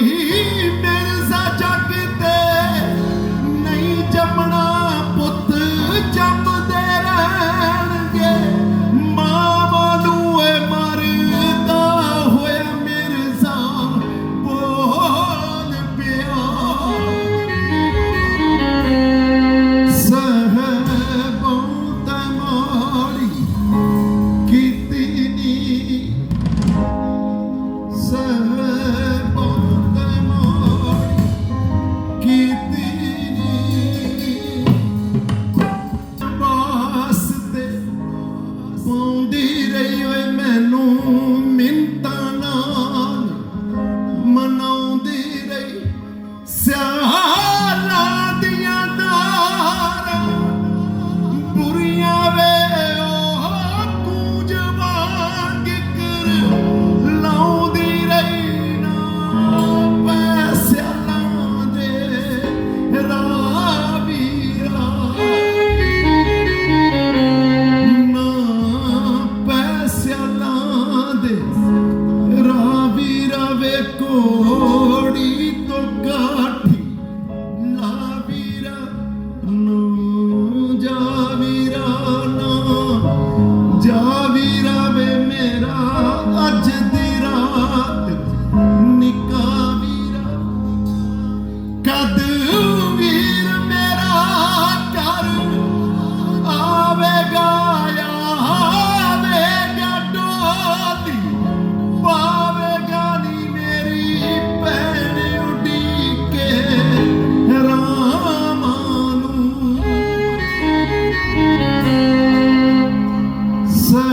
Hey.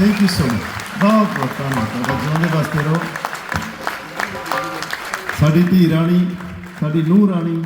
Thank you so much ਬਹੁਤ ਬਹੁਤ ਧੰਨਵਾਦ। ਤੁਹਾਡਾ ਜਿਉਂਦੇ ਵਾਸਤੇ ਰਹੋ ਸਾਡੀ ਧੀ ਰਾਣੀ, ਸਾਡੀ ਨੂੰਹ ਰਾਣੀ